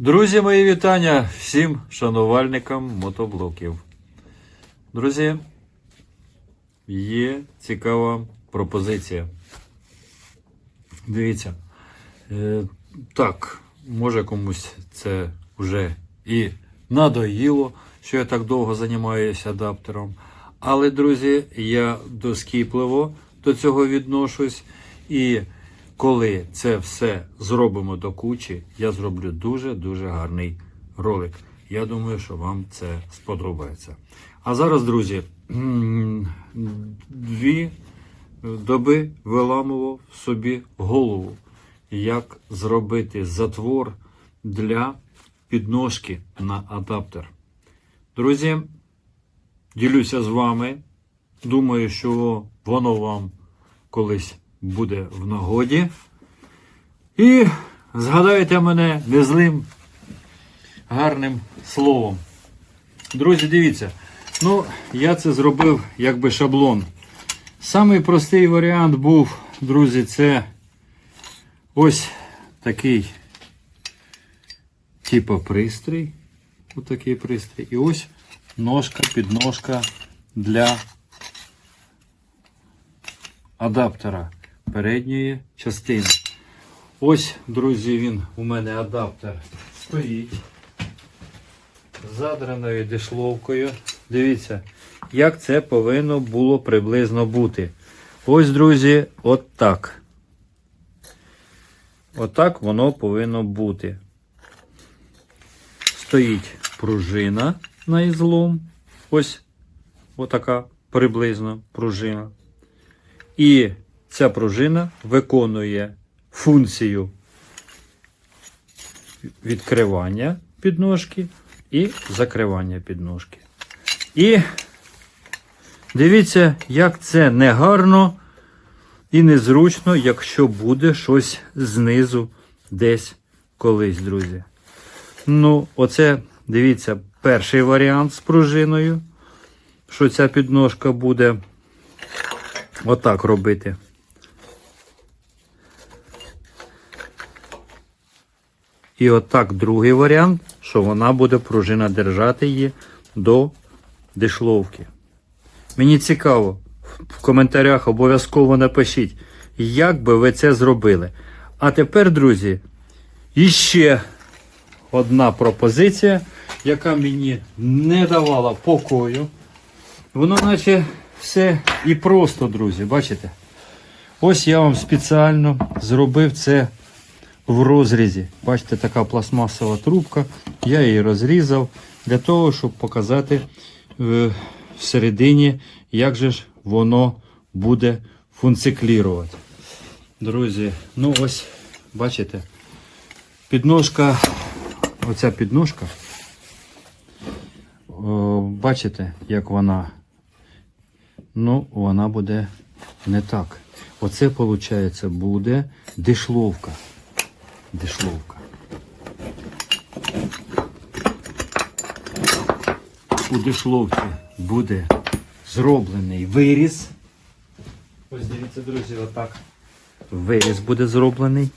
Друзі, мої вітання всім шанувальникам мотоблоків. Друзі, є цікава пропозиція. Дивіться, е, так, може комусь це вже і надоїло, що я так довго займаюся адаптером. Але, друзі, я доскіпливо до цього відношусь. І коли це все зробимо до кучі, я зроблю дуже-дуже гарний ролик. Я думаю, що вам це сподобається. А зараз, друзі, дві доби виламував собі голову, як зробити затвор для підножки на адаптер. Друзі, ділюся з вами. Думаю, що воно вам колись буде в нагоді. І згадайте мене незлим гарним словом. Друзі, дивіться, ну, я це зробив якби шаблон. Самий простий варіант був, друзі, це ось такий типу пристрій. Ось такий пристрій. І ось ножка, підножка для адаптера передньої частини. Ось, друзі, він у мене адаптер стоїть. з Задраною дешловкою. Дивіться, як це повинно було приблизно бути. Ось, друзі, от так. Отак воно повинно бути. Стоїть пружина на ізлом. Ось отака приблизно пружина. І ця пружина виконує функцію відкривання підножки і закривання підножки. І дивіться, як це негарно і незручно, якщо буде щось знизу десь колись, друзі. Ну, оце, дивіться, перший варіант з пружиною, що ця підножка буде отак робити. І отак другий варіант, що вона буде пружина держати її до дишловки. Мені цікаво, в коментарях обов'язково напишіть, як би ви це зробили. А тепер, друзі, іще одна пропозиція, яка мені не давала покою. Воно наче все і просто, друзі, бачите? Ось я вам спеціально зробив це в розрізі. Бачите, така пластмасова трубка. Я її розрізав для того, щоб показати е, всередині, як же ж воно буде функціклірувати. Друзі, ну ось, бачите, підножка, оця підножка. Бачите, як вона Ну, вона буде не так. Оце, виходить, буде дишловка. Дишловка. У дишловці буде зроблений виріз. Ось дивіться, друзі, отак. Виріз буде зроблений,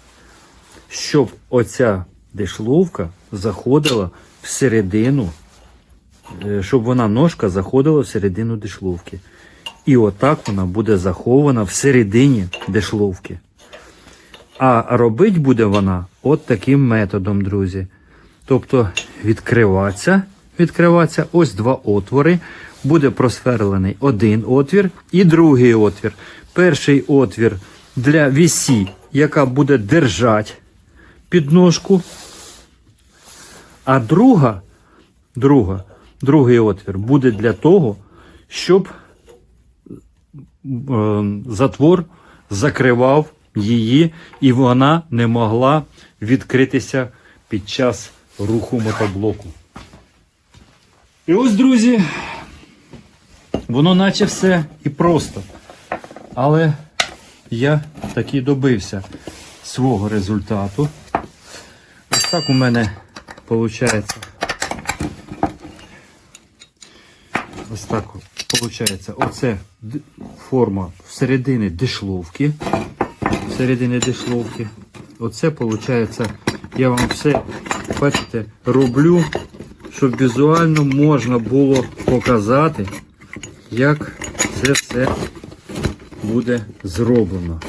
щоб оця дишловка заходила всередину, е, щоб вона ножка заходила всередину дишловки. І отак вона буде захована всередині дешловки. А робить буде вона от таким методом, друзі. Тобто відкриватися, відкриватися ось два отвори. Буде просверлений один отвір і другий отвір. Перший отвір для вісі, яка буде держати підножку. А друга, друга, другий отвір буде для того, щоб е, затвор закривав її, і вона не могла відкритися під час руху мотоблоку. І ось, друзі, воно наче все і просто. Але я таки добився свого результату. Ось так у мене виходить. Ось так виходить. Оце форма всередині дишловки. Всередині дишловки. Оце виходить, я вам все бачите, роблю, щоб візуально можна було показати, як це все буде зроблено.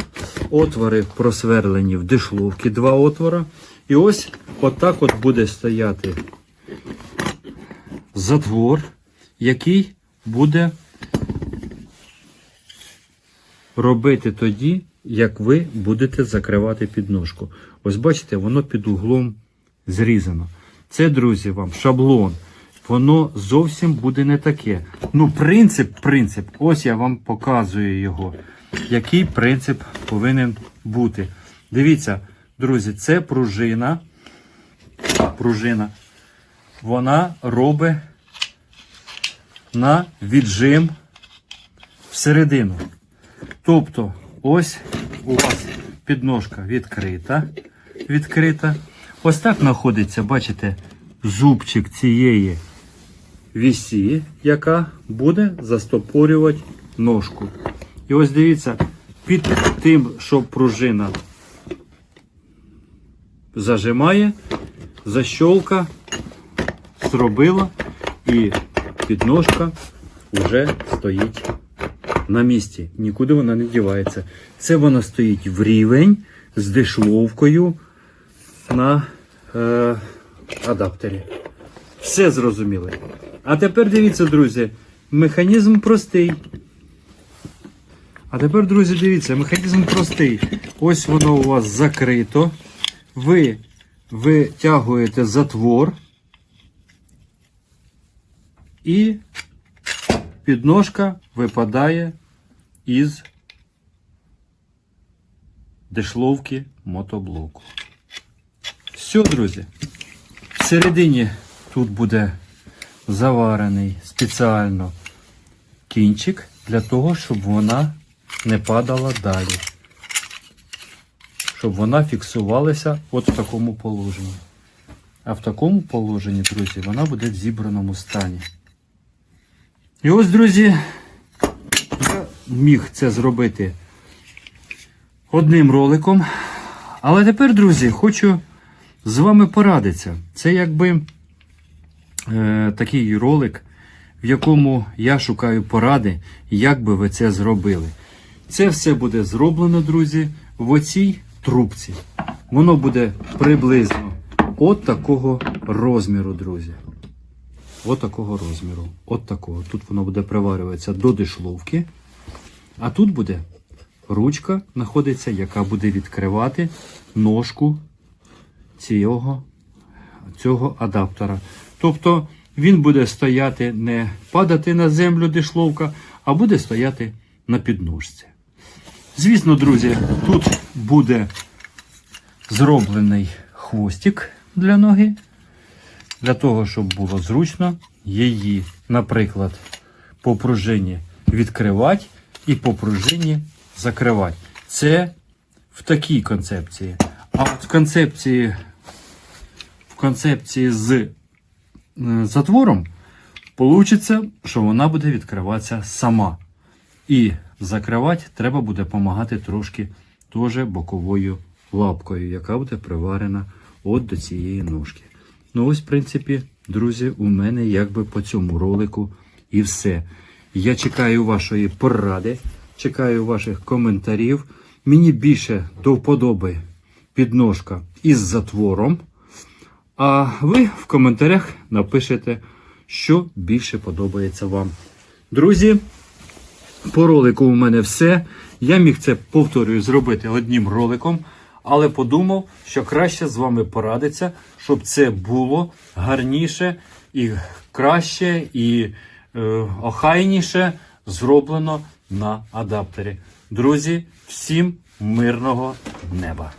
Отвори просверлені в дишловки, два отвора. І ось отак от буде стояти затвор, який буде робити тоді, як ви будете закривати підножку. Ось бачите, воно під углом зрізано. Це, друзі, вам шаблон. Воно зовсім буде не таке. Ну, принцип, принцип, ось я вам показую його. Який принцип повинен бути. Дивіться, друзі, це пружина. Пружина. Вона робить на віджим всередину. Тобто, ось у вас підножка відкрита. відкрита. Ось так знаходиться, бачите, зубчик цієї вісі, яка буде застопорювати ножку. І ось дивіться, під тим, що пружина зажимає, защолка зробила і підножка вже стоїть на місці. Нікуди вона не дівається. Це вона стоїть в рівень з дишловкою на е, адаптері. Все зрозуміли. А тепер дивіться, друзі, механізм простий. А тепер, друзі, дивіться, механізм простий. Ось воно у вас закрито. Ви витягуєте затвор і підножка випадає із дешловки мотоблоку. Все, друзі. Всередині тут буде заварений спеціально кінчик для того, щоб вона не падала далі. Щоб вона фіксувалася от в такому положенні. А в такому положенні, друзі, вона буде в зібраному стані. І ось, друзі, я міг це зробити одним роликом. Але тепер, друзі, хочу з вами порадитися. Це якби е, такий ролик, в якому я шукаю поради, як би ви це зробили. Це все буде зроблено, друзі, в оцій трубці. Воно буде приблизно от такого розміру, друзі. От такого розміру. От такого. Тут воно буде приварюватися до дишловки. А тут буде ручка знаходиться, яка буде відкривати ножку цього, цього адаптера. Тобто він буде стояти, не падати на землю дишловка, а буде стояти на підножці. Звісно, друзі, тут буде зроблений хвостик для ноги, для того, щоб було зручно її, наприклад, по пружині відкривати і по пружині закривати. Це в такій концепції. А от в концепції, в концепції з е, затвором Получиться, що вона буде відкриватися сама. І закривати треба буде допомагати трошки теж боковою лапкою, яка буде приварена от до цієї ножки. Ну ось, в принципі, друзі, у мене якби по цьому ролику і все. Я чекаю вашої поради, чекаю ваших коментарів. Мені більше до вподоби підножка із затвором. А ви в коментарях напишете, що більше подобається вам. Друзі, по ролику у мене все. Я міг це повторюю зробити одним роликом, але подумав, що краще з вами порадиться, щоб це було гарніше і краще, і е, охайніше зроблено на адаптері. Друзі, всім мирного неба!